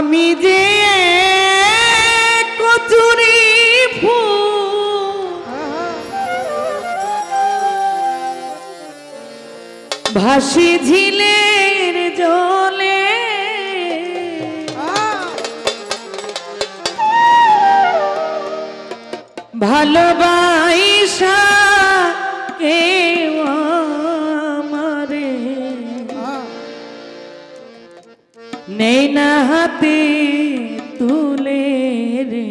আমি যে কচুরি ফুল ভাসি ঝিলের জলে। ভালোবাসা কেউ নেই না হাতে তুলে রে।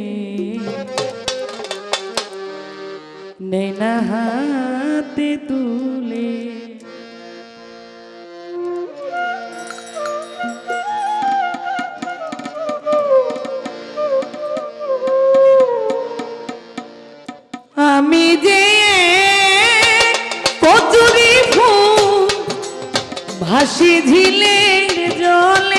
নেই না হাতে তুলে। আমি যে কচুরি ফুল ভাসি ঝিলের জলে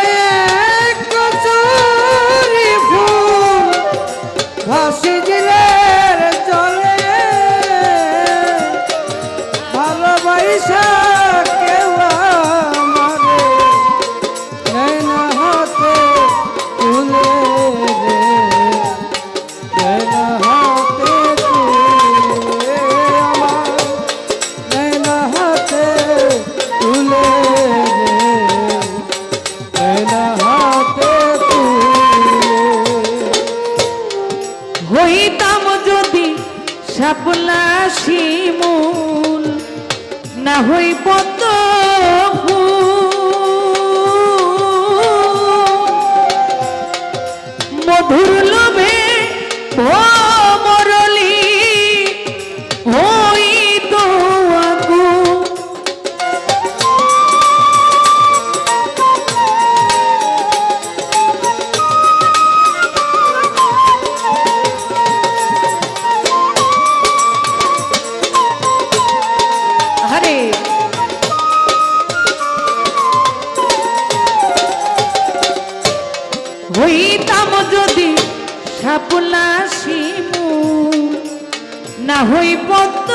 হই পদ্ম।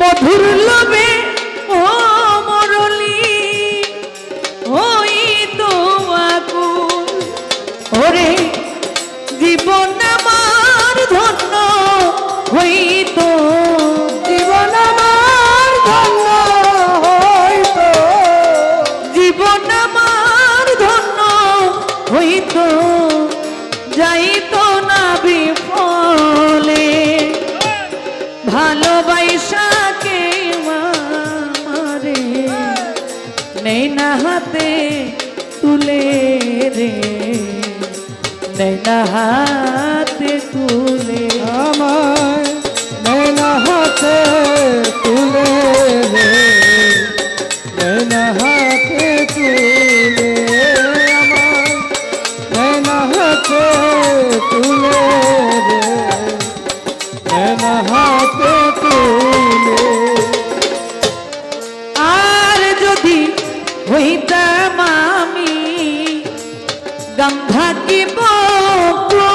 মধুর লোভে ও মরলি হই তো ওরে জীবন আমার ধন্য হইত জীবন কে মারে। নেই না হাতে তুলে রে। নেই না হাতে তুলে। আমায় নেনা হাতে তুলে রে। নেনা হাতে গন্ধা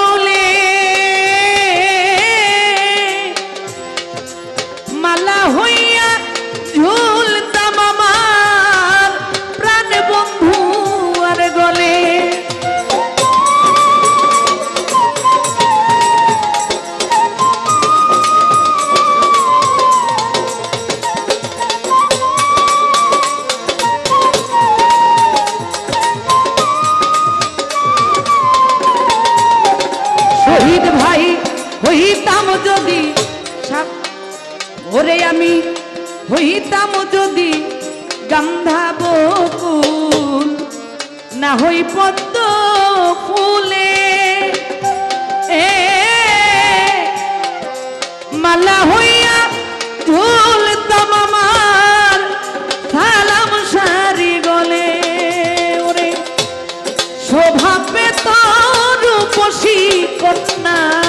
হইতাম যদি গান্ধা না হই পদ্ম ফুলে। এ, মালা হইয়া ঝুলতাম আমার, সালাম সারি গলে। ওরে শোভা পেত রূপসী কন্যা।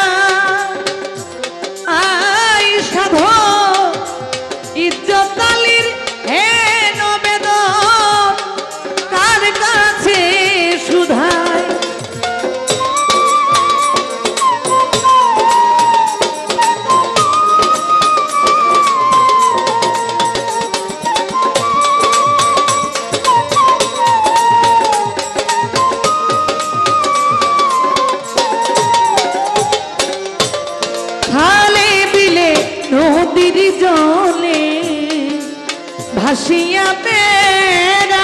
मेरा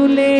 Lule.